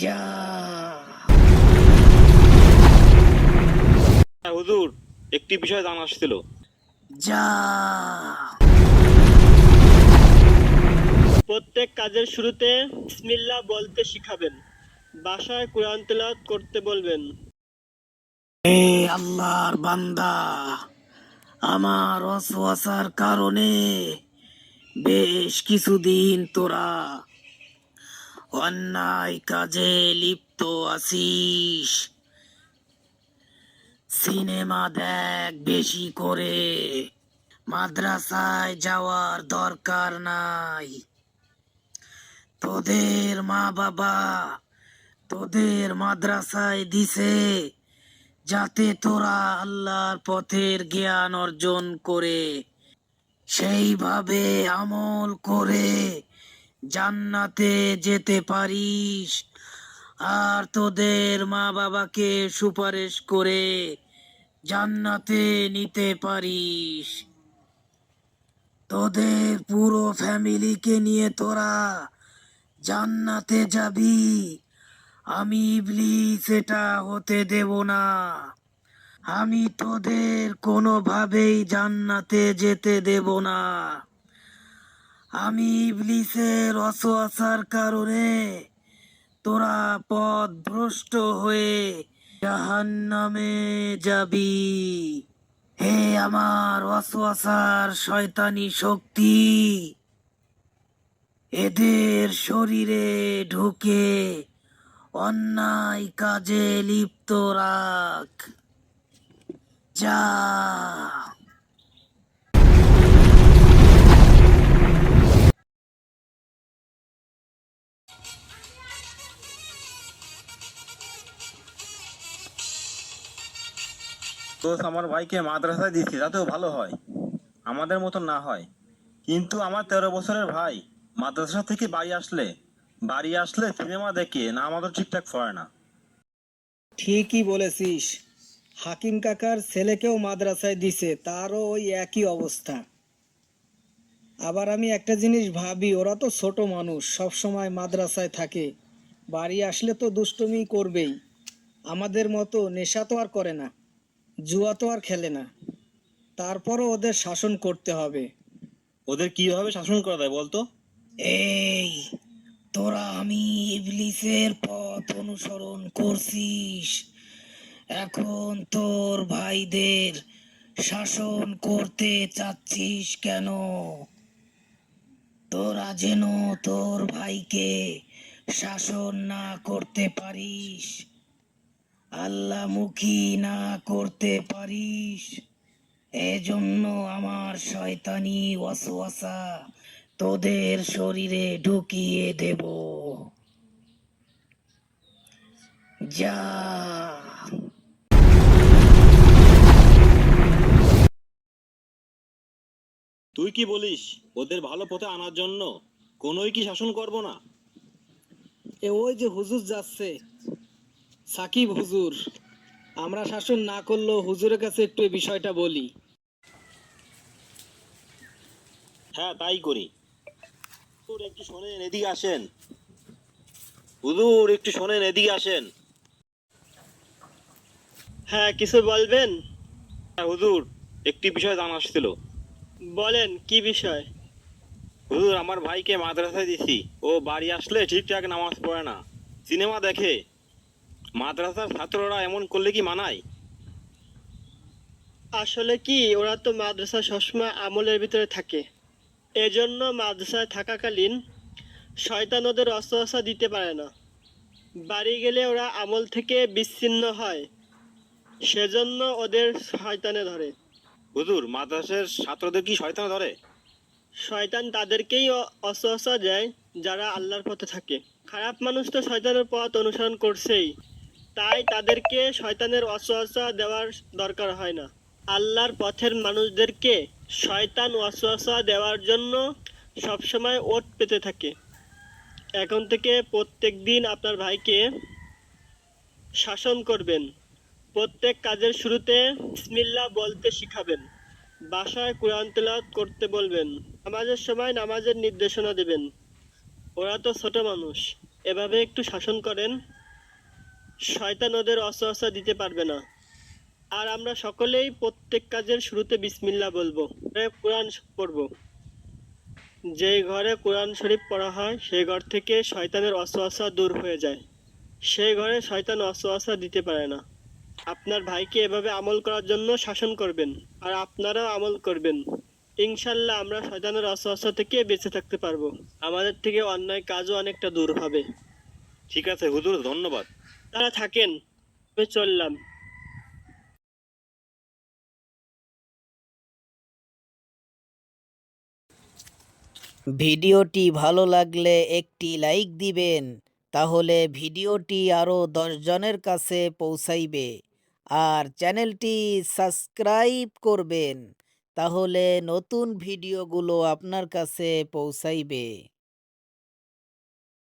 যা। হ্যাঁ হুজুর একটি বিষয় জানা আসছিল যা। প্রত্যেক কাজের শুরুতে বিসমিল্লাহ বলতে শিখাবেন। বাসায় কোরআন তেলাওয়াত করতে বলবেন। এ আল্লাহর বান্দা আমার অসওয়াসার কারণে বেশ কিছুদিন তোরা অন্যায় কাজে লিপ্ত আছিস। সিনেমা দেখ বেশি করে। মাদ্রাসায় যাওয়ার দরকার নাই। তোদের মা বাবা তোদের মাদ্রাসায় দিছে যাতে তোরা আল্লাহর পথের জ্ঞান অর্জন করে সেইভাবে আমল করে জান্নাতে যেতে পারিস। আর তোদের মা বাবাকে সুপারিশ করে জান্নাতে নিতে পারিস। তোদের পুরো ফ্যামিলিকে নিয়ে তোরা জান্নাতে যাবি। আমি ইবলিস, এটা হতে দেব না। আমি তোদের কোনোভাবেই জান্নাতে যেতে দেব না। আমি ইবলিসের অসোয়াশার কারণে তোরা পথ ভ্রষ্ট হয়ে জাহান্নামে যাবি। হে আমার অসোয়াশার শয়তানি শক্তি, এদের শরীরে ঢুকে অন্যায় কাজে লিপ্ত রাখ। যা দোস্ত আমার ভাইকে মাদ্রাসায় দিচ্ছি যাতেও ভালো হয়। আমাদের মতো না হয়। কিন্তু আমার তেরো বছরের ভাই মাদ্রাসা থেকে বাড়ি আসলে বাড়ি আসলে সিনেমা দেখে না আমাদের ঠিকঠাক পড়ে না। ঠিকই বলেছিস। হাকিম কাকার ছেলেকেও মাদ্রাসায় দিছে, তারও ওই একই অবস্থা। আবার আমি একটা জিনিস ভাবি, ওরা তো ছোট মানুষ সব সময় মাদ্রাসায় থাকে। বাড়ি আসলে তো দুষ্টুমি করবেই। আমাদের মতো নেশা তো আর করে না। জুয়া তো আর খেলে না। তারপরও ওদের শাসন করতে হবে। ওদের কীভাবে শাসন করা যায় বলতো? এই তোরা আমি ইবলিসের পথ অনুসরণ করছিস। এখন তোর ভাইদের শাসন করতে চাচ্ছিস কেন? তোরা যেন তোর ভাইকে শাসন না করতে পারিস। আল্লাহমুখী না করতে পারিস। এজন্য আমার শয়তানি ওয়াসওয়াসা তোদের শরীরে ঢুকিয়ে দেব। যা। তুই কি বলিস ওদের ভালো পথে আনার জন্য কোনোই কি শাসন করব না? এ ওই যে হুজুর যাচ্ছে। সাকিব হুজুর আমরা শাসন না করলেও হুজুরের কাছে একটু এই বিষয়টা বলি। হ্যাঁ তাই করি। হুজুর একটু শোনেন এদিকে আসেন। হুজুর একটু শোনেন এদিকে আসেন। হ্যাঁ কিছু বলবেন? হ্যাঁ হুজুর একটি বিষয় জানা আসছিল। বলেন কি বিষয়? হুজুর আমার ভাইকে মাদ্রাসায় দিছি। ও বাড়ি আসলে ঠিকঠাক নামাজ পড়ে না। সিনেমা দেখে। মাদ্রাসার ছাত্ররা এমন করলে কি মানায়? আসলে কি ওরা তো মাদ্রাসা সবসময় আমলের ভিতরে থাকে। এজন্য মাদ্রাসায় থাকাকালীন শয়তান ওদের অস্ত্রশা দিতে পারে না। বাড়ি গেলে ওরা আমল থেকে বিচ্ছিন্ন হয় সেজন্য ওদের শয়তানে ধরে। হুজুর মাদ্রাসার ছাত্রদের কি শয়তান ধরে? শয়তান তাদেরকেই অস্ত্রশা দেয় যারা আল্লাহর পথে থাকে। খারাপ মানুষ তো শয়তানের পথ অনুসরণ করছেই। তাই তাদেরকে শয়তানের অস্ত্রশা দেওয়ার দরকার হয় না। আল্লাহর পথের মানুষদেরকে শয়তান ওয়াসওয়াসা দেওয়ার জন্য সবসময় ওট পেতে থাকে। এখন থেকে প্রত্যেক দিন আপনার ভাইকে শাসন করবেন। প্রত্যেক কাজের শুরুতে বিসমিল্লাহ বলতে শিখাবেন। বাসায় কোরআন তেলাওয়াত করতে বলবেন। নামাজের সময় নামাজের নির্দেশনা দেবেন। ওরা তো ছোট মানুষ। এভাবে একটু শাসন করেন। শয়তান ওদের অসহসা দিতে পারবে না। আর আমরা সকলেই প্রত্যেক কাজের শুরুতে বিসমিল্লা বলব। কোরআন পড়ব। যেই ঘরে কোরআন শরীফ পড়া হয়, সেই ঘর থেকে শয়তানের অসহসা দূর হয়ে যায়। সেই ঘরে শয়তান অসহসা দিতে পারে না। আপনার ভাইকে এভাবে আমল করার জন্য শাসন করবেন, আর আপনারাও আমল করবেন। ইনশাল্লাহ আমরা শয়তানের অসহসা থেকে বেঁচে থাকতে পারব। আমাদের থেকে অন্যায় কাজও অনেকটা দূর হবে। ঠিক আছে, হুজুর, ধন্যবাদ। তারা থাকেন চললাম। ভিডিওটি ভালো লাগলে একটি লাইক দিবেন, তাহলে ভিডিওটি আরও দশজনের কাছে পৌঁছাইবে। আর চ্যানেলটি সাবস্ক্রাইব করবেন, তাহলে নতুন ভিডিওগুলো আপনার কাছে পৌঁছাইবে।